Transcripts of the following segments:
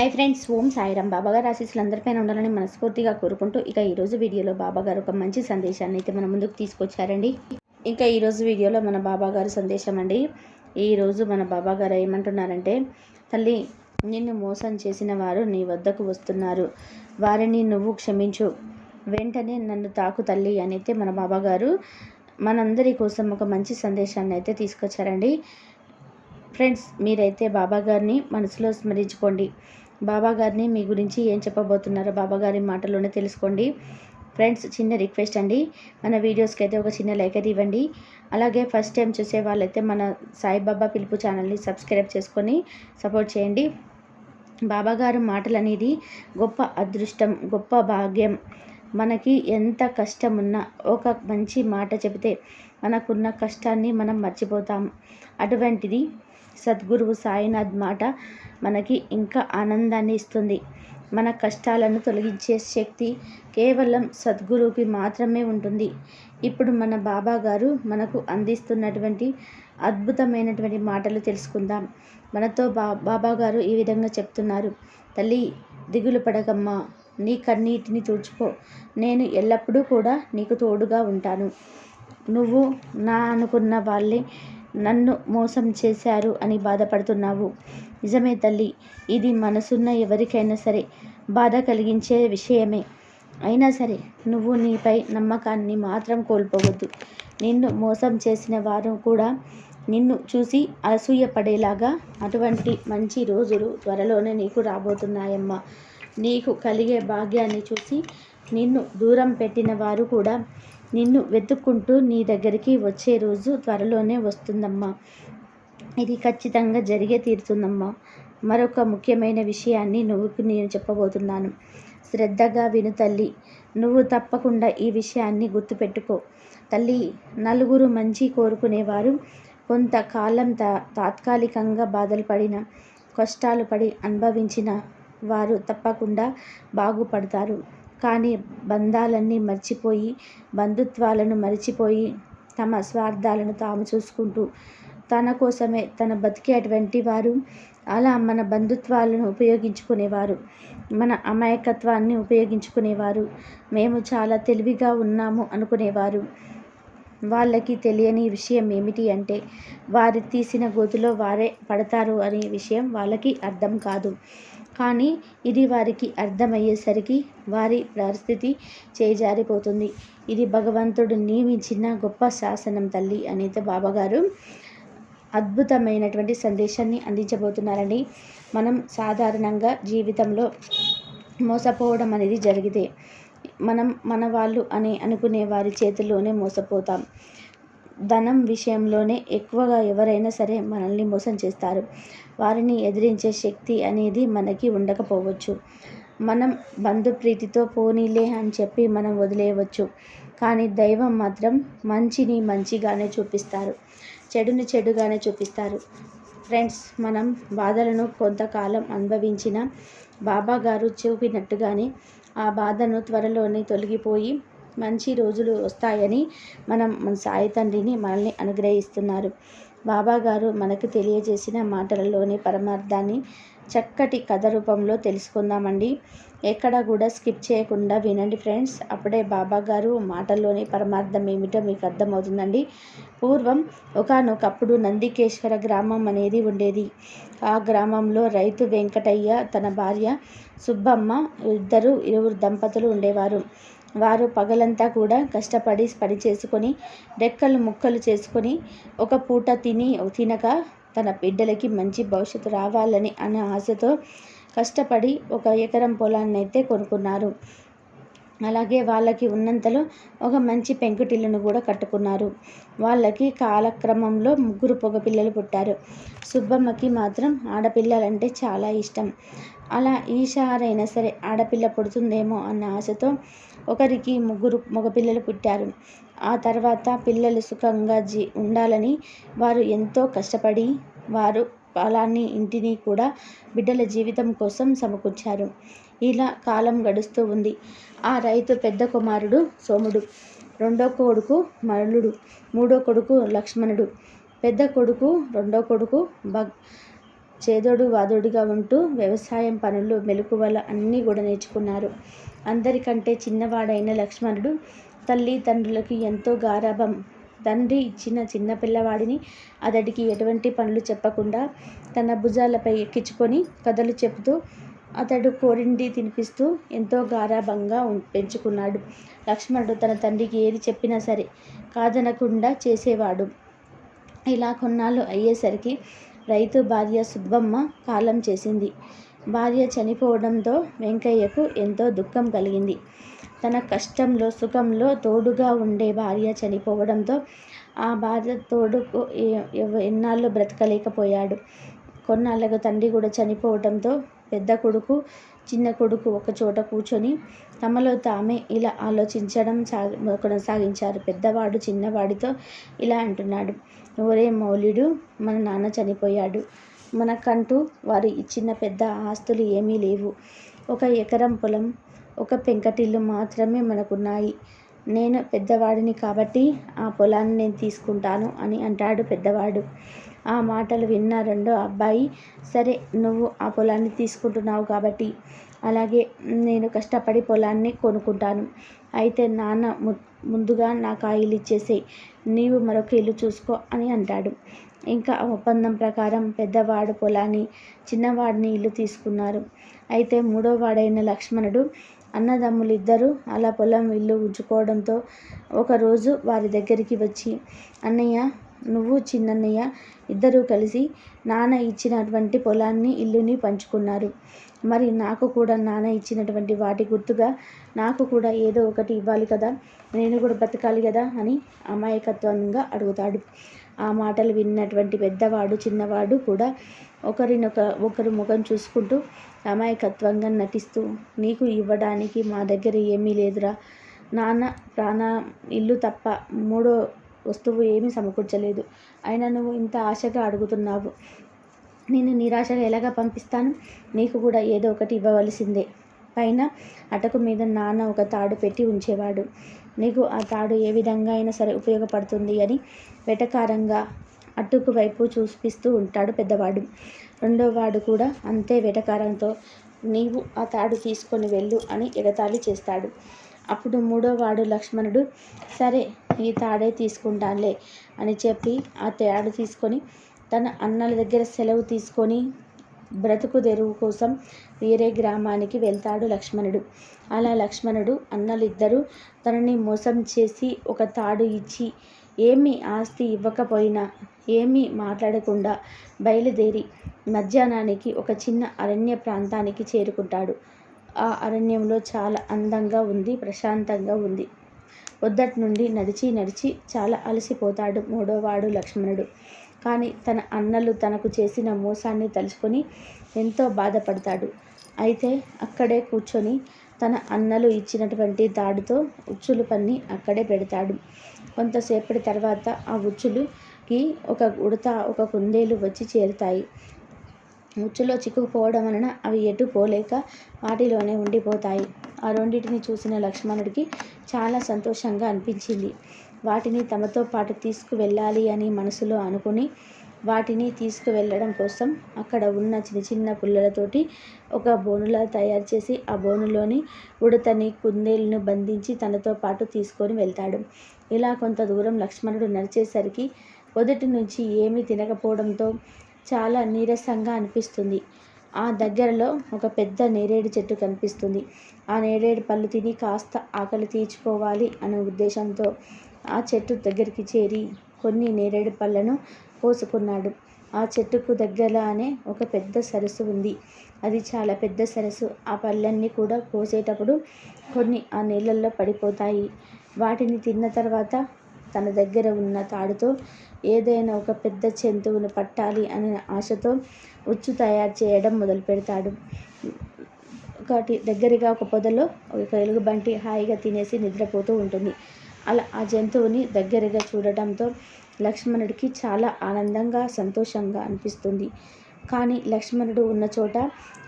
Hi friends ఓం సాయిరామ్. బాబాగారు ఆశీస్సులు అందరిపైన ఉండాలని మనస్ఫూర్తిగా కోరుకుంటూ ఇక ఈరోజు వీడియోలో బాబాగారు ఒక మంచి సందేశాన్ని అయితే మన ముందుకు తీసుకొచ్చారండి. ఇంకా ఈరోజు వీడియోలో మన బాబాగారు సందేశం అండి. ఈరోజు మన బాబాగారు ఏమంటున్నారంటే తల్లి నిన్ను మోసం చేసిన వారు నీ వద్దకు వస్తున్నారు. వారిని నువ్వు క్షమించు. వెంటనే నన్ను తాకు తల్లి అని అయితే మన బాబాగారు మనందరి కోసం ఒక మంచి సందేశాన్ని అయితే తీసుకొచ్చారండి. ఫ్రెండ్స్ మీరైతే బాబాగారిని మనసులో స్మరించుకోండి. బాబా గారిని మీ గురించి ఏం చెప్పబోతున్నారో బాబా గారి మాటలోనే తెలుసుకోండి. ఫ్రెండ్స్ చిన్న రిక్వెస్ట్ అండి. మన వీడియోస్కి అయితే ఒక చిన్న లైక్ అయితే ఇవ్వండి. అలాగే ఫస్ట్ టైం చూసే వాళ్ళైతే మన సాయిబాబా పిలుపు ఛానల్ని సబ్స్క్రైబ్ చేసుకొని సపోర్ట్ చేయండి. బాబాగారు మాటలు అనేది గొప్ప అదృష్టం గొప్ప భాగ్యం. మనకి ఎంత కష్టం ఉన్నా ఒక మంచి మాట చెబితే మనకున్న కష్టాన్ని మనం మర్చిపోతాం. అటువంటిది సద్గురువు సాయినాథ్ మాట మనకి ఇంకా ఆనందాన్ని ఇస్తుంది. మన కష్టాలను తొలగించే శక్తి కేవలం సద్గురువుకి మాత్రమే ఉంటుంది. ఇప్పుడు మన బాబా గారు మనకు అందిస్తున్నటువంటి అద్భుతమైనటువంటి మాటలు తెలుసుకుందాం. మనతో బా బాబా గారు ఈ విధంగా చెప్తున్నారు. తల్లి దిగులు పడకమ్మా. నీ కన్నీటిని తుడుచుకో. నేను ఎల్లప్పుడూ కూడా నీకు తోడుగా ఉంటాను. నువ్వు నా అనుకున్న వాళ్ళే నన్ను మోసం చేశారు అని బాధపడుతున్నావు. నిజమే తల్లి ఇది మనసున్న ఎవరికైనా సరే బాధ కలిగించే విషయమే. అయినా సరే నువ్వు నీపై నమ్మకాన్ని మాత్రం కోల్పోవద్దు. నిన్ను మోసం చేసిన వారు కూడా నిన్ను చూసి అసూయపడేలాగా అటువంటి మంచి రోజులు త్వరలోనే నీకు రాబోతున్నాయమ్మా. నీకు కలిగే భాగ్యాన్ని చూసి నిన్ను దూరం పెట్టిన వారు కూడా నిన్ను వెతుక్కుంటూ నీ దగ్గరికి వచ్చే రోజు త్వరలోనే వస్తుందమ్మా. ఇది ఖచ్చితంగా జరిగే తీరుతుందమ్మా. మరొక ముఖ్యమైన విషయాన్ని నువ్వు నేను చెప్పబోతున్నాను. శ్రద్ధగా విను తల్లి. నువ్వు తప్పకుండా ఈ విషయాన్ని గుర్తుపెట్టుకో. తల్లి నలుగురు మంచి కోరుకునేవారు కొంతకాలం తా తాత్కాలికంగా బాధలు పడిన కష్టాలు పడి అనుభవించిన వారు తప్పకుండా బాగుపడతారు. కానీ బంధాలన్నీ మర్చిపోయి బంధుత్వాలను మర్చిపోయి తమ స్వార్థాలను తాము చూసుకుంటూ తన కోసమే తన బతికేటువంటి వారు అలా మన బంధుత్వాలను ఉపయోగించుకునేవారు మన అమాయకత్వాన్ని ఉపయోగించుకునేవారు మేము చాలా తెలివిగా ఉన్నాము అనుకునేవారు. వాళ్ళకి తెలియని విషయం ఏమిటి అంటే వారు తీసిన గోతులో వారే పడతారు అనే విషయం వాళ్ళకి అర్థం కాదు. కానీ ఇది వారికి అర్థమయ్యేసరికి వారి పరిస్థితి చేజారిపోతుంది. ఇది భగవంతుడు నియమించిన గొప్ప శాసనం తల్లి అనేది బాబాగారు అద్భుతమైనటువంటి సందేశాన్ని అందించబోతున్నారని మనం సాధారణంగా జీవితంలో మోసపోవడం అనేది జరిగితే మనం మన వాళ్ళు అని అనుకునే వారి చేతుల్లోనే మోసపోతాం. ధనం విషయంలోనే ఎక్కువగా ఎవరైనా సరే మనల్ని మోసం చేస్తారు. వారిని ఎదిరించే శక్తి అనేది మనకి ఉండకపోవచ్చు. మనం బంధుప్రీతితో పోనీలే అని చెప్పి మనం వదిలేయవచ్చు. కానీ దైవం మాత్రం మంచిని మంచిగానే చూపిస్తారు. చెడుని చెడుగానే చూపిస్తారు. ఫ్రెండ్స్ మనం బాధలను కొంతకాలం అనుభవించిన బాబా గారు చూపినట్టుగానే ఆ బాధను త్వరలోనే తొలగిపోయి మంచి రోజులు వస్తాయని మనం మన సాయి తండ్రిని మనల్ని అనుగ్రహిస్తున్నారు. బాబాగారు మనకు తెలియజేసిన మాటలలోని పరమార్థాన్ని చక్కటి కథ రూపంలో తెలుసుకుందామండి. ఎక్కడ కూడా స్కిప్ చేయకుండా వినండి ఫ్రెండ్స్. అప్పుడే బాబాగారు మాటల్లోని పరమార్థం ఏమిటో మీకు అర్థమవుతుందండి. పూర్వం ఒకనొకప్పుడు నందికేశ్వర గ్రామం అనేది ఉండేది. ఆ గ్రామంలో రైతు వెంకటయ్య తన భార్య సుబ్బమ్మ ఇద్దరు ఇరువురు దంపతులు ఉండేవారు. వారు పగలంతా కూడా కష్టపడి పని చేసుకొని రెక్కలు ముక్కలు చేసుకొని ఒక పూట తిని తినక తన బిడ్డలకి మంచి భవిష్యత్తు రావాలని అనే ఆశతో కష్టపడి ఒక ఎకరం పొలాన్ని అయితే కొనుక్కున్నారు. అలాగే వాళ్ళకి ఉన్నంతలో ఒక మంచి పెంకుటిల్లును కూడా కట్టుకున్నారు. వాళ్ళకి కాలక్రమంలో ముగ్గురు పొగ పిల్లలు పుట్టారు. సుబ్బమ్మకి మాత్రం ఆడపిల్లలంటే చాలా ఇష్టం. అలా ఈషారైనా సరే ఆడపిల్ల పుడుతుందేమో అన్న ఆశతో ఒకరికి ముగ్గురు మగపిల్లలు పుట్టారు. ఆ తర్వాత పిల్లలు సుఖంగా జీ ఉండాలని వారు ఎంతో కష్టపడి వారు పొలాన్ని ఇంటిని కూడా బిడ్డల జీవితం కోసం సమకూర్చారు. ఇలా కాలం గడుస్తూ ఉంది. ఆ రైతు పెద్ద కుమారుడు సోముడు రెండో కొడుకు మరులుడు మూడో కొడుకు లక్ష్మణుడు పెద్ద కొడుకు రెండో కొడుకు భగ్ చేదోడు వాదోడుగా ఉంటూ వ్యవసాయం పనులు మెలకువల అన్నీ కూడా నేర్చుకున్నారు. అందరికంటే చిన్నవాడైన లక్ష్మణుడు తల్లి తండ్రులకు ఎంతో గారాభం. తండ్రి ఇచ్చిన చిన్న పిల్లవాడిని అతడికి ఎటువంటి పనులు చెప్పకుండా తన భుజాలపై ఎక్కించుకొని కథలు చెబుతూ అతడు కోరిండి తినిపిస్తూ ఎంతో గారాభంగా ఉం- పెంచుకున్నాడు. లక్ష్మణుడు తన తండ్రికి ఏది చెప్పినా సరే కాదనకుండా చేసేవాడు. ఇలా కొన్నాళ్ళు అయ్యేసరికి రైతు భార్య సుబ్బమ్మ కాలం చేసింది. భార్య చనిపోవడంతో వెంకయ్యకు ఎంతో దుఃఖం కలిగింది. తన కష్టంలో సుఖంలో తోడుగా ఉండే భార్య చనిపోవడంతో ఆ భార్య తోడుకు ఎవ- ఎన్నాళ్ళు బ్రతకలేకపోయాడు. కొన్నాళ్ళకు తండ్రి కూడా చనిపోవడంతో పెద్ద కొడుకు చిన్న కొడుకు ఒక చోట కూర్చొని తమలో తామే ఇలా ఆలోచించడం సాగి కొనసాగించారు. పెద్దవాడు చిన్నవాడితో ఇలా అంటున్నాడు. ఒరే మౌలిడు మన నాన్న చనిపోయాడు. మనకంటూ వారు ఇచ్చిన పెద్ద ఆస్తులు ఏమీ లేవు. ఒక ఎకరం పొలం ఒక పెంకటిల్లు మాత్రమే మనకున్నాయి. నేను పెద్దవాడిని కాబట్టి ఆ పొలాన్ని నేను తీసుకుంటాను అని అంటాడు పెద్దవాడు. ఆ మాటలు విన్న రెండో అబ్బాయి సరే నువ్వు ఆ పొలాన్ని తీసుకుంటున్నావు కాబట్టి అలాగే నేను కష్టపడి పొలాన్ని కొనుక్కుంటాను. అయితే నాన్న ము ముందుగా నాకు ఆ ఇల్లు ఇచ్చేసేయి. నీవు మరొక ఇల్లు చూసుకో అని అంటాడు. ఇంకా ఒప్పందం ప్రకారం పెద్దవాడు పొలాన్ని చిన్నవాడిని ఇల్లు తీసుకున్నారు. అయితే మూడో వాడైన లక్ష్మణుడు అన్నదమ్ములు ఇద్దరు అలా పొలం ఇల్లు ఉంచుకోవడంతో ఒకరోజు వారి దగ్గరికి వచ్చి అన్నయ్య నువ్వు చిన్నన్నయ్య ఇద్దరూ కలిసి నాన్న ఇచ్చినటువంటి పొలాన్ని ఇల్లుని పంచుకున్నారు. మరి నాకు కూడా నాన్న ఇచ్చినటువంటి వాటి గుర్తుగా నాకు కూడా ఏదో ఒకటి ఇవ్వాలి కదా నేను కూడా బతకాలి కదా అని అమాయకత్వంగా అడుగుతాడు. ఆ మాటలు విన్నటువంటి పెద్దవాడు చిన్నవాడు కూడా ఒకరినొక ఒకరు ముఖం చూసుకుంటూ అమాయకత్వంగా నటిస్తూ నీకు ఇవ్వడానికి మా దగ్గర ఏమీ లేదురా నాన్న ప్రాణ ఇల్లు తప్ప మూడో వస్తువు ఏమీ సమకూర్చలేదు. అయినా నువ్వు ఇంత ఆశగా అడుగుతున్నావు. నేను నిరాశగా ఎలాగా పంపిస్తాను? నీకు కూడా ఏదో ఒకటి ఇవ్వవలసిందే. పైన అటకు మీద నాన్న ఒక తాడు పెట్టి ఉంచేవాడు. నీకు ఆ తాడు ఏ విధంగా అయినా సరే ఉపయోగపడుతుంది అని వెటకారంగా అటుకు వైపు చూపిస్తూ ఉంటాడు పెద్దవాడు. రెండో వాడు కూడా అంతే వెటకారంతో నీవు ఆ తాడు తీసుకొని వెళ్ళు అని ఎగతాళి చేస్తాడు. అప్పుడు మూడో వాడు లక్ష్మణుడు సరే ఈ తాడే తీసుకుంటానులే అని చెప్పి ఆ తాడు తీసుకొని తన అన్నల దగ్గర సెలవు తీసుకొని బ్రతుకు తెరువు కోసం వేరే గ్రామానికి వెళ్తాడు లక్ష్మణుడు. అలా లక్ష్మణుడు అన్నలిద్దరూ తనని మోసం చేసి ఒక తాడు ఇచ్చి ఏమీ ఆస్తి ఇవ్వకపోయినా ఏమీ మాట్లాడకుండా బయలుదేరి మధ్యాహ్నానికి ఒక చిన్న అరణ్య ప్రాంతానికి చేరుకుంటాడు. ఆ అరణ్యంలో చాలా అందంగా ఉంది ప్రశాంతంగా ఉంది. పొద్దటి నుండి నడిచి నడిచి చాలా అలసిపోతాడు మూడోవాడు లక్ష్మణుడు. కానీ తన అన్నలు తనకు చేసిన మోసాన్ని తలుచుకొని ఎంతో బాధపడతాడు. అయితే అక్కడే కూర్చొని తన అన్నలు ఇచ్చినటువంటి తాడుతో ఉచ్చులు పన్ని అక్కడే పెడతాడు. కొంతసేపటి తర్వాత ఆ ఉచ్చులుకి ఒక ఉడత ఒక కుందేలు వచ్చి చేరుతాయి. ఉచ్చులో చిక్కుకుపోవడం వలన అవి ఎటు పోలేక వాటిలోనే ఉండిపోతాయి. ఆ రెండింటిని చూసిన లక్ష్మణుడికి చాలా సంతోషంగా అనిపించింది. వాటిని తమతో పాటు తీసుకువెళ్ళాలి అని మనసులో అనుకుని వాటిని తీసుకువెళ్ళడం కోసం అక్కడ ఉన్న చిన్న చిన్న పుల్లలతోటి ఒక బోనులా తయారు చేసి ఆ బోనులోని ఉడతని కుందేలును బంధించి తనతో పాటు తీసుకొని వెళ్తాడు. ఇలా కొంత దూరం లక్ష్మణుడు నడిచేసరికి మొదటి నుంచి ఏమీ తినకపోవడంతో చాలా నీరసంగా అనిపిస్తుంది. ఆ దగ్గరలో ఒక పెద్ద నేరేడు చెట్టు కనిపిస్తుంది. ఆ నేరేడు పళ్ళు తిని కాస్త ఆకలి తీర్చుకోవాలి అనే ఉద్దేశంతో ఆ చెట్టు దగ్గరికి చేరి కొన్ని నేరేడు పళ్ళను కోసుకున్నాడు. ఆ చెట్టుకు దగ్గరలోనే ఒక పెద్ద సరస్సు ఉంది. అది చాలా పెద్ద సరస్సు. ఆ పళ్ళన్నీ కూడా కోసేటప్పుడు కొన్ని ఆ నీళ్ళల్లో పడిపోతాయి. వాటిని తిన్న తర్వాత తన దగ్గర ఉన్న తాడుతో ఏదైనా ఒక పెద్ద జంతువును పట్టాలి అనే ఆశతో ఉచ్చు తయారు చేయడం మొదలు పెడతాడు. ఒకటి దగ్గరగా ఒక పొదలో ఒక ఎలుగుబంటి హాయిగా తినేసి నిద్రపోతూ ఉంటుంది. అలా ఆ జంతువుని దగ్గరగా చూడటంతో లక్ష్మణుడికి చాలా ఆనందంగా సంతోషంగా అనిపిస్తుంది. కానీ లక్ష్మణుడు ఉన్న చోట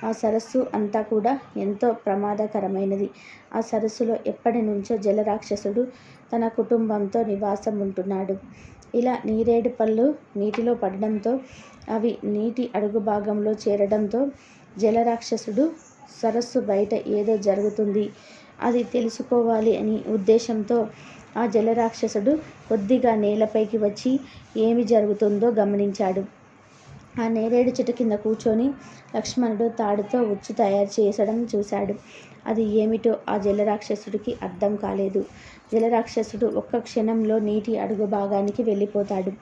ఆ సరస్సు అంతా కూడా ఎంతో ప్రమాదకరమైనది. ఆ సరస్సులో ఎప్పటి నుంచో జలరాక్షసుడు తన కుటుంబంతో నివాసం ఉంటున్నాడు. ఇలా నీరేడు పళ్ళు నీటిలో పడడంతో అవి నీటి అడుగు భాగంలో చేరడంతో జలరాక్షసుడు సరస్సు బయట ఏదో జరుగుతుంది. అది తెలుసుకోవాలి అని ఉద్దేశంతో ఆ జలరాక్షసుడు కొద్దిగా నేలపైకి వచ్చి ఏమి జరుగుతుందో గమనించాడు. ఆ నేరేడు చెట్టు కింద కూర్చొని లక్ష్మణుడు తాడుతో ఉచ్చు తయారు చేసడం చూశాడు. అది ఏమిటో ఆ జలరాక్షసుడికి అర్థం కాలేదు. జలరాక్షసుడు ఒక్క క్షణంలో నీటి అడుగు భాగానికి వెళ్ళిపోతాడు.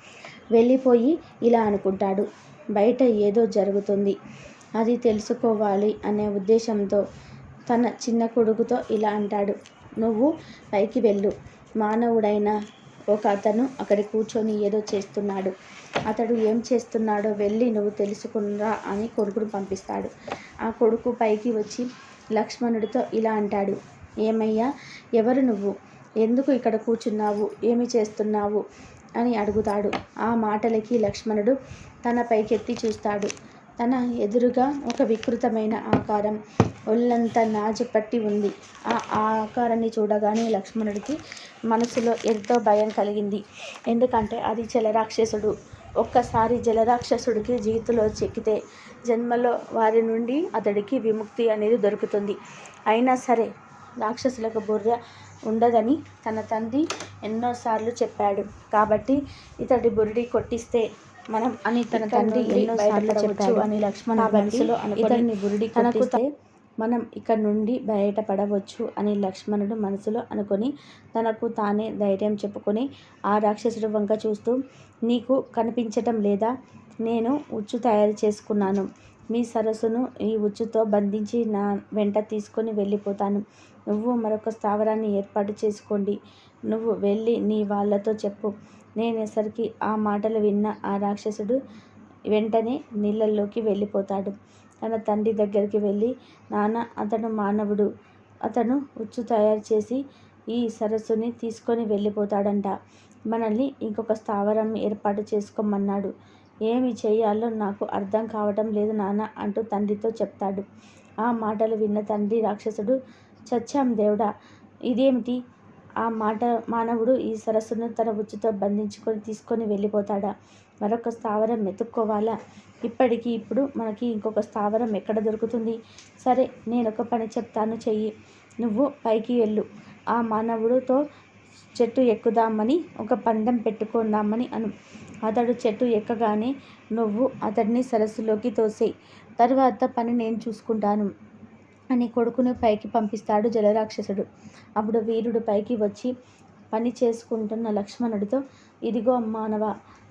వెళ్ళిపోయి ఇలా అనుకుంటాడు. బయట ఏదో జరుగుతుంది. అది తెలుసుకోవాలి అనే ఉద్దేశంతో తన చిన్న కొడుకుతో ఇలా అంటాడు. నువ్వు పైకి వెళ్ళు. మానవుడైన ఒక అతను అక్కడ కూర్చొని ఏదో చేస్తున్నాడు. అతడు ఏం చేస్తున్నాడో వెళ్ళి నువ్వు తెలుసుకున్నా అని కొడుకును పంపిస్తాడు. ఆ కొడుకు పైకి వచ్చి లక్ష్మణుడితో ఇలా అంటాడు. ఏమయ్యా ఎవరు నువ్వు? ఎందుకు ఇక్కడ కూర్చున్నావు? ఏమి చేస్తున్నావు? అని అడుగుతాడు. ఆ మాటలకి లక్ష్మణుడు తన పైకెత్తి చూస్తాడు. తన ఎదురుగా ఒక వికృతమైన ఆకారం ఒళ్ళంతా నాజు పట్టి ఉంది. ఆ ఆకారాన్ని చూడగానే లక్ష్మణుడికి మనసులో ఎంతో భయం కలిగింది. ఎందుకంటే అది జలరాక్షసుడు. ఒక్కసారి జలరాక్షసుడికి జీవితంలో చెక్కితే జన్మలో వారి నుండి అతడికి విముక్తి అనేది దొరుకుతుంది. అయినా సరే రాక్షసులకు బుర్ర ఉండదని తన తండ్రి ఎన్నోసార్లు చెప్పాడు. కాబట్టి ఇతడి బురిడి కొట్టిస్తే మనం అని తన తండ్రి ఎన్నోసార్లు చెప్పాడు అని లక్ష్మణ మనసులో ఇతడిని బురిడి కొట్టిస్తే మనం ఇక్కడ నుండి బయటపడవచ్చు అని లక్ష్మణుడు మనసులో అనుకొని తనకు తానే ధైర్యం చెప్పుకొని ఆ రాక్షసుడు వంక చూస్తూ నీకు కనిపించటం లేదా? నేను ఉచ్చు తయారు చేసుకున్నాను. మీ సరస్సును ఈ ఉచ్చుతో బంధించి నా వెంట తీసుకొని వెళ్ళిపోతాను. నువ్వు మరొక స్థావరాన్ని ఏర్పాటు చేసుకోండి. నువ్వు వెళ్ళి నీ వాళ్ళతో చెప్పు. నేనేసరికి ఆ మాటలు విన్న ఆ రాక్షసుడు వెంటనే నీళ్ళల్లోకి వెళ్ళిపోతాడు. తన తండ్రి దగ్గరికి వెళ్ళి నాన్న అతను మానవుడు. అతను ఉచ్చు తయారు చేసి ఈ సరస్సుని తీసుకొని వెళ్ళిపోతాడంట. మనల్ని ఇంకొక స్థావరం ఏర్పాటు చేసుకోమన్నాడు. ఏమి చేయాలో నాకు అర్థం కావటం లేదు నాన్న అంటూ తండ్రితో చెప్తాడు. ఆ మాటలు విన్న తండ్రి రాక్షసుడు చచ్చాం దేవుడా ఇదేమిటి? ఆ మాట మానవుడు ఈ సరస్సును తన ఉచ్చుతో బంధించుకొని తీసుకొని వెళ్ళిపోతాడా? మరొక స్థావరం వెతుక్కోవాలా? ఇప్పటికి ఇప్పుడు మనకి ఇంకొక స్థావరం ఎక్కడ దొరుకుతుంది? సరే నేను ఒక పని చెప్తాను చెయ్యి. నువ్వు పైకి వెళ్ళు. ఆ మానవుడితో చెట్టు ఎక్కుదామని ఒక పందెం పెట్టుకుందామని అను. అతడు చెట్టు ఎక్కగానే నువ్వు అతడిని సరస్సులోకి తోసేయి. తర్వాత పని నేను చూసుకుంటాను. అని కొడుకును పైకి పంపిస్తాడు జలరాక్షసుడు. అప్పుడు వీరుడు పైకి వచ్చి పని చేసుకుంటున్న లక్ష్మణుడితో ఇదిగో మానవ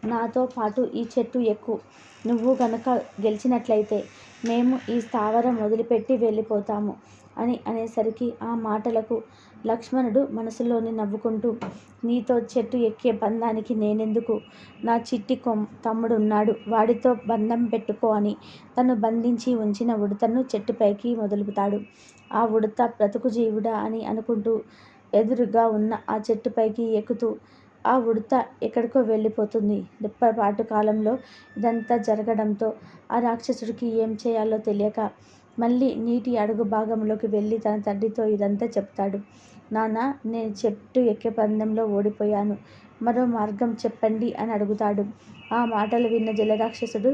నాతో పాటు ఈ చెట్టు ఎక్కు. నువ్వు గనక గెలిచినట్లయితే మేము ఈ స్థావరం వదిలిపెట్టి వెళ్ళిపోతాము అని అనేసరికి ఆ మాటలకు లక్ష్మణుడు మనసులోని నవ్వుకుంటూ నీతో చెట్టు ఎక్కే బంధానికి నేనెందుకు? నా చిట్టి కొమ్ తమ్ముడు ఉన్నాడు వాడితో బంధం పెట్టుకో అని తను బంధించి ఉంచిన ఉడతను చెట్టుపైకి మొదలుపుతాడు. ఆ ఉడత బ్రతుకు జీవుడా అని అనుకుంటూ ఎదురుగా ఉన్న ఆ చెట్టుపైకి ఎక్కుతూ ఆ ఉడత ఎక్కడికో వెళ్ళిపోతుంది. రెప్పపాటు కాలంలో ఇదంతా జరగడంతో ఆ రాక్షసుడికి ఏం చేయాలో తెలియక మళ్ళీ నీటి అడుగు భాగంలోకి వెళ్ళి తన తండ్రితో ఇదంతా చెప్తాడు. నాన్న నేను చెట్టు ఎక్కే పందెంలో ఓడిపోయాను. మరో మార్గం చెప్పండి అని అడుగుతాడు. ఆ మాటలు విన్న జలరాక్షసుడు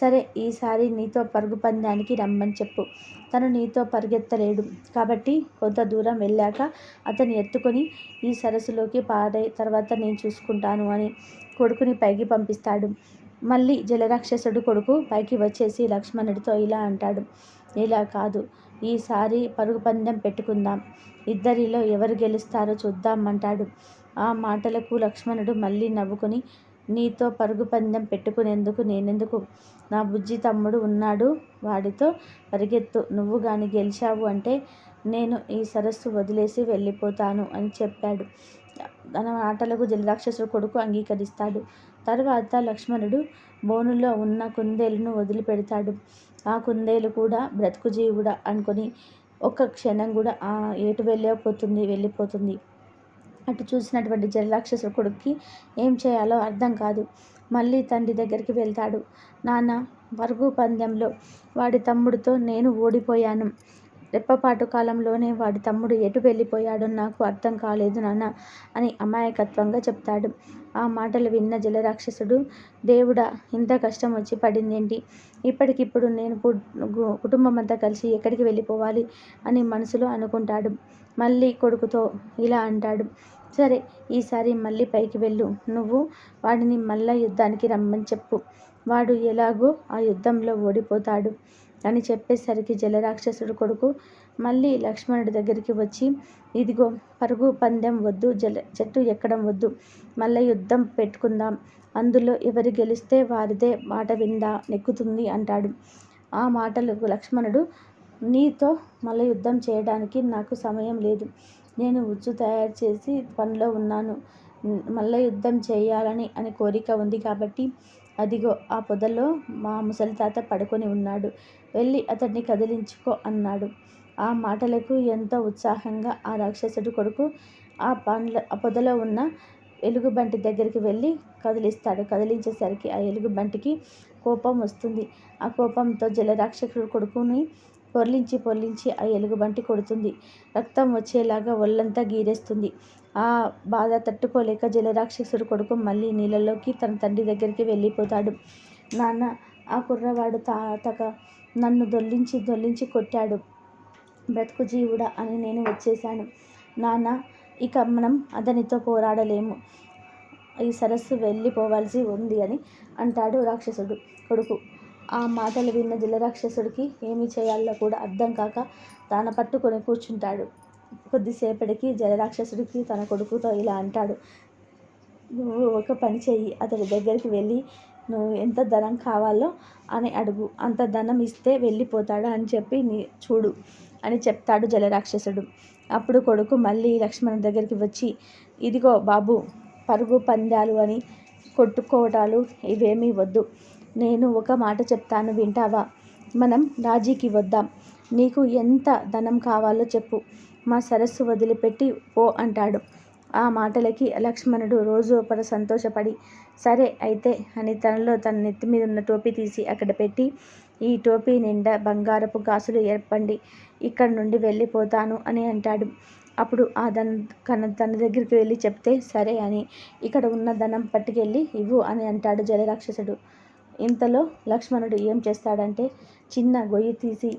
సరే ఈసారి నీతో పరుగు పందానికి రమ్మని చెప్పు. తను నీతో పరుగెత్తలేడు. కాబట్టి కొంత దూరం వెళ్ళాక అతన్ని ఎత్తుకొని ఈ సరస్సులోకి పారే తర్వాత నేను చూసుకుంటాను అని కొడుకుని పైకి పంపిస్తాడు. మళ్ళీ జలరాక్షసుడు కొడుకు పైకి వచ్చేసి లక్ష్మణుడితో ఇలా అంటాడు. ఇలా కాదు. ఈసారి పరుగు పందెం పెట్టుకుందాం. ఇద్దరిలో ఎవరు గెలుస్తారో చూద్దామంటాడు ఆ మాటలకు లక్ష్మణుడు మళ్ళీ నవ్వుకుని నీతో పరుగు పందెం పెట్టుకునేందుకు నేనెందుకు? నా బుజ్జి తమ్ముడు ఉన్నాడు వాడితో పరిగెత్తు. నువ్వు గాని గెలిచావు అంటే నేను ఈ సరస్సు వదిలేసి వెళ్ళిపోతాను అని చెప్పాడు. తన మాటలకు జలరాక్షసుడు కొడుకు అంగీకరిస్తాడు. తర్వాత లక్ష్మణుడు బోనులో ఉన్న కుందేలును వదిలిపెడతాడు. ఆ కుందేలు కూడా బ్రతుకు జీవుడా అనుకొని ఒక్క క్షణం కూడా ఆ ఎటు వెళ్ళిపోతుంది వెళ్ళిపోతుంది. అటు చూసినటువంటి జలరాక్షసుడు కొడుక్కి ఏం చేయాలో అర్థం కాదు. మళ్ళీ తండ్రి దగ్గరికి వెళ్తాడు. నాన్న పరుగు పందెంలో వాడి తమ్ముడితో నేను ఓడిపోయాను. రెప్పపాటు కాలంలోనే వాడి తమ్ముడు ఎటు వెళ్ళిపోయాడో నాకు అర్థం కాలేదు నాన్న అని అమాయకత్వంగా చెప్తాడు. ఆ మాటలు విన్న జలరాక్షసుడు దేవుడా ఇంత కష్టం వచ్చి పడిందేంటి? ఇప్పటికిప్పుడు నేను కుటుంబం అంతా కలిసి ఎక్కడికి వెళ్ళిపోవాలి? అని మనసులో అనుకుంటాడు. మళ్ళీ కొడుకుతో ఇలా అంటాడు. సరే ఈసారి మళ్ళీ పైకి వెళ్ళు. నువ్వు వాడిని మళ్ళా యుద్ధానికి రమ్మని చెప్పు. వాడు ఎలాగో ఆ యుద్ధంలో ఓడిపోతాడు. అని చెప్పేసరికి జలరాక్షసుడు కొడుకు మళ్ళీ లక్ష్మణుడి దగ్గరికి వచ్చి ఇదిగో పరుగు పందెం వద్దు జల చెట్టు ఎక్కడం వద్దు మళ్ళీ యుద్ధం పెట్టుకుందాం అందులో ఎవరు గెలిస్తే వారిదే మాట విందా నెక్కుతుంది అంటాడు. ఆ మాటలు లక్ష్మణుడు నీతో మళ్ళీ యుద్ధం చేయడానికి నాకు సమయం లేదు. నేను ఉచ్చు తయారు చేసి పనిలో ఉన్నాను. మల్ల యుద్ధం చేయాలని అని కోరిక ఉంది కాబట్టి అదిగో ఆ పొదలో మా ముసలి తాత పడుకొని ఉన్నాడు. వెళ్ళి అతడిని కదిలించుకో అన్నాడు. ఆ మాటలకు ఎంతో ఉత్సాహంగా ఆ రాక్షసుడు కొడుకు ఆ పండ్ల ఆ పొదలో ఉన్న ఎలుగుబంటి దగ్గరికి వెళ్ళి కదిలిస్తాడు. కదిలించేసరికి ఆ ఎలుగుబంటికి కోపం వస్తుంది. ఆ కోపంతో జలరాక్షసుడు కొడుకుని పొర్లించి పొర్లించి ఆ ఎలుగుబంటి కొడుతుంది. రక్తం వచ్చేలాగా ఒళ్ళంతా గీరేస్తుంది. ఆ బాధ తట్టుకోలేక జలరాక్షసుడు కొడుకు మళ్ళీ నీళ్ళలోకి తన తండ్రి దగ్గరికి వెళ్ళిపోతాడు. నాన్న ఆ కుర్రవాడు తాతక నన్ను దొల్లించి దొల్లించి కొట్టాడు. బ్రతుకు జీవుడా అని నేను వచ్చేసాను నాన్న ఇక మనం అతనితో పోరాడలేము. ఈ సరస్సు వెళ్ళిపోవాల్సి ఉంది అని అంటాడు రాక్షసుడు కొడుకు. ఆ మాటలు విన్న జలరాక్షసుడికి ఏమి చేయాలో కూడా అర్థం కాక తాన పట్టుకొని కూర్చుంటాడు. కొద్దిసేపటికి జలరాక్షసుడికి తన కొడుకుతో ఇలా అంటాడు. నువ్వు ఒక పని చెయ్యి. అతడి దగ్గరికి వెళ్ళి నువ్వు ఎంత ధనం కావాలో అని అడుగు. అంత ధనం ఇస్తే వెళ్ళిపోతాడు అని చెప్పి నీ చూడు అని చెప్తాడు జలరాక్షసుడు. అప్పుడు కొడుకు మళ్ళీ లక్ష్మణ్ దగ్గరికి వచ్చి ఇదిగో బాబు పరుగు పందాలు అని కొట్టుకోవటాలు ఇవేమీ వద్దు. నేను ఒక మాట చెప్తాను వింటావా? మనం రాజీకి వద్దాం. నీకు ఎంత ధనం కావాలో చెప్పు. మా సరస్సు వదిలిపెట్టి పో అంటాడు. ఆ మాటలకి లక్ష్మణుడు రోజు పర సంతోషపడి సరే అయితే అని తనలో తన నెత్తి మీద ఉన్న టోపీ తీసి అక్కడ పెట్టి ఈ టోపీ నిండా బంగారపు గాసులు ఏర్పండి ఇక్కడ నుండి వెళ్ళిపోతాను అని అంటాడు. అప్పుడు ఆ ధన కన తన దగ్గరికి వెళ్ళి చెప్తే సరే అని ఇక్కడ ఉన్న ధనం పట్టుకెళ్ళి ఇవ్వు అని అంటాడు జలరాక్షసుడు. ఇంతలో లక్ష్మణుడు ఏం చేస్తాడంటే చిన్న గొయ్యి తీసి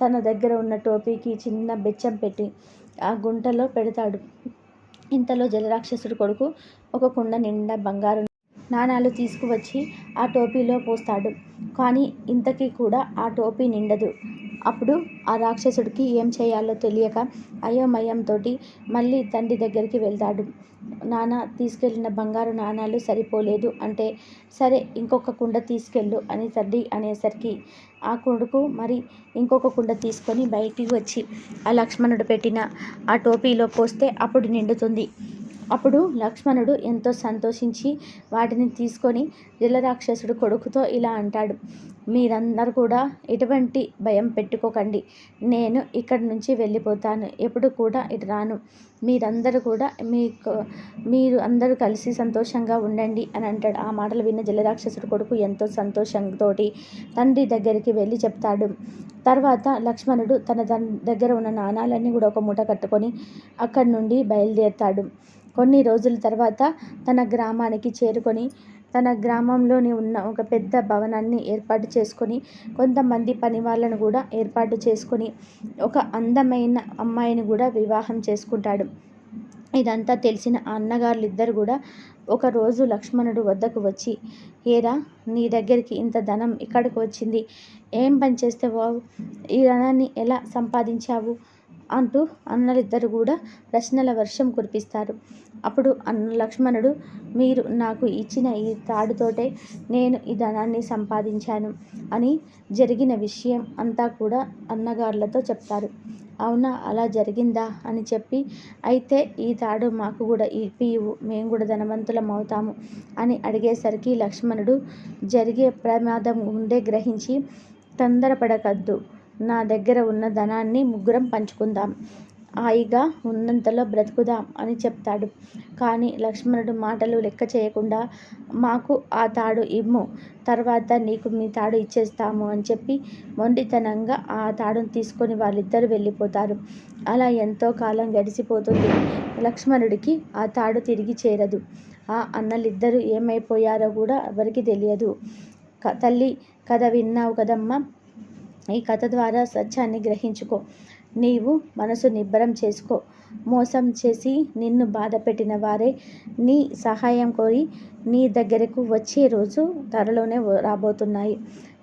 తన దగ్గర ఉన్న టోపీకి చిన్న బెచ్చం పెట్టి ఆ గుంటలో పెడతాడు. ఇంతలో జలరాక్షసుడు కొడుకు ఒక కుండ నిండా బంగారు నాణాలు తీసుకువచ్చి ఆ టోపీలో పోస్తాడు. కానీ ఇంతకీ కూడా ఆ టోపీ నిండదు. అప్పుడు ఆ రాక్షసుడికి ఏం చేయాలో తెలియక అయోమయంతో మళ్ళీ తండ్రి దగ్గరికి వెళ్తాడు. నాన్న తీసుకెళ్ళిన బంగారు నాణాలు సరిపోలేదు అంటే సరే ఇంకొక కుండ తీసుకెళ్ళు అని తండ్రి అనేసరికి ఆ కొడుకు మరి ఇంకొక కుండ తీసుకొని బయటికి వచ్చి ఆ లక్ష్మణుడు పెట్టిన ఆ టోపీలో పోస్తే అప్పుడు నిండుతుంది. అప్పుడు లక్ష్మణుడు ఎంతో సంతోషించి వాటిని తీసుకొని జలరాక్షసుడు కొడుకుతో ఇలా అంటాడు మీరందరూ కూడా ఎటువంటి భయం పెట్టుకోకండి. నేను ఇక్కడి నుంచి వెళ్ళిపోతాను. ఎప్పుడు కూడా ఇటు రాను. మీరందరూ కూడా మీకు మీరు అందరూ కలిసి సంతోషంగా ఉండండి అని అంటాడు. ఆ మాటలు విన్న జలరాక్షసుడు కొడుకు ఎంతో సంతోషంతో తండ్రి దగ్గరికి వెళ్ళి చెప్తాడు. తర్వాత లక్ష్మణుడు తన దగ్గర ఉన్న నాణాలన్నీ కూడా ఒక మూట కట్టుకొని అక్కడి నుండి బయలుదేరుతాడు. కొన్ని రోజుల తర్వాత తన గ్రామానికి చేరుకొని తన గ్రామంలోని ఉన్న ఒక పెద్ద భవనాన్ని ఏర్పాటు చేసుకొని కొంతమంది పని వాళ్ళను కూడా ఏర్పాటు చేసుకొని ఒక అందమైన అమ్మాయిని కూడా వివాహం చేసుకుంటాడు. ఇదంతా తెలిసిన అన్నగారులు ఇద్దరు కూడా ఒకరోజు లక్ష్మణుడు వద్దకు వచ్చి ఏరా నీ దగ్గరికి ఇంత ధనం ఇక్కడికి వచ్చింది. ఏం పని చేస్తే బావు ఈ ధనాన్ని ఎలా సంపాదించావు? అంటూ అన్నలిద్దరు కూడా ప్రశ్నల వర్షం కురిపిస్తారు. అప్పుడు అన్న లక్ష్మణుడు మీరు నాకు ఇచ్చిన ఈ తాడుతోటే నేను ఈ ధనాన్ని సంపాదించాను అని జరిగిన విషయం అంతా కూడా అన్నగారులతో చెప్తారు. అవునా అలా జరిగిందా అని చెప్పి అయితే ఈ తాడు మాకు కూడా ఇప్పివు మేము కూడా ధనవంతులం అవుతాము అని అడిగేసరికి లక్ష్మణుడు జరిగే ప్రమాదం ఉండే గ్రహించి తొందరపడకద్దు నా దగ్గర ఉన్న ధనాన్ని ముగ్గురం పంచుకుందాం. హాయిగా ఉన్నంతలో బ్రతుకుదాం అని చెప్తాడు. కానీ లక్ష్మణుడు మాటలు లెక్క చేయకుండా మాకు ఆ తాడు ఇమ్ము తర్వాత నీకు మీ తాడు ఇచ్చేస్తాము అని చెప్పి మొండితనంగా ఆ తాడును తీసుకొని వాళ్ళిద్దరు వెళ్ళిపోతారు. అలా ఎంతో కాలం గడిచిపోతుంది. లక్ష్మణుడికి ఆ తాడు తిరిగి చేరదు. ఆ అన్నలిద్దరూ ఏమైపోయారో కూడా ఎవరికి తెలియదు. తల్లి కథ విన్నావు కదమ్మా? ఈ కథ ద్వారా సత్యాన్ని గ్రహించుకో. నీవు మనసు నిబ్బరం చేసుకో. మోసం చేసి నిన్ను బాధ పెట్టిన వారే నీ సహాయం కోరి నీ దగ్గరకు వచ్చే రోజు త్వరలోనే రాబోతున్నాయి.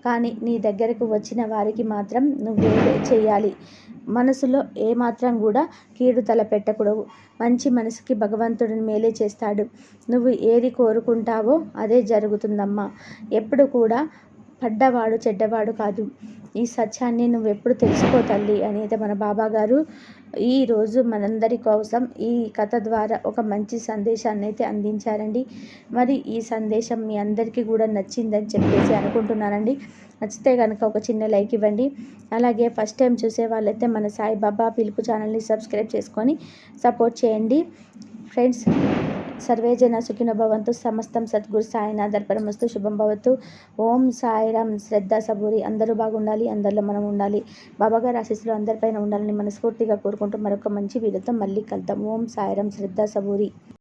కానీ నీ దగ్గరకు వచ్చిన వారికి మాత్రం నువ్వేదే చేయాలి మనసులో ఏమాత్రం కూడా కీడు తలపెట్టకూడదు. మంచి మనసుకి భగవంతుడిని మేలే చేస్తాడు. నువ్వు ఏది కోరుకుంటావో అదే జరుగుతుందమ్మా. ఎప్పుడు కూడా పడ్డవాడు చెడ్డవాడు కాదు. ఈ సత్యాన్ని నువ్వు ఎప్పుడు తెలుసుకో తల్లి అని అయితే మన బాబా గారు ఈరోజు మనందరి కోసం ఈ కథ ద్వారా ఒక మంచి సందేశాన్ని అయితే అందించారండి. మరి ఈ సందేశం మీ అందరికీ కూడా నచ్చిందని చెప్పేసి అనుకుంటున్నానండి. నచ్చితే కనుక ఒక చిన్న లైక్ ఇవ్వండి. అలాగే ఫస్ట్ టైం చూసే వాళ్ళైతే మన సాయిబాబా పిలుపు ఛానల్ని సబ్స్క్రైబ్ చేసుకొని సపోర్ట్ చేయండి. ఫ్రెండ్స్ సర్వే జన సుఖిన భవంతు సమస్తం సద్గురు సాయినాథ్ అర్పణమస్తు శుభం భవతు. ఓం సాయిరామ్ శ్రద్ధ సబూరి అందరూ బాగుండాలి అందరిలో మనం ఉండాలి. బాబాగారి ఆశీస్సులు అందరిపైన ఉండాలని మనస్ఫూర్తిగా కోరుకుంటూ మరొక మంచి వీడియోతో మళ్ళీ కలుద్దాం. ఓం సాయిరామ్ శ్రద్ధ సబూరి.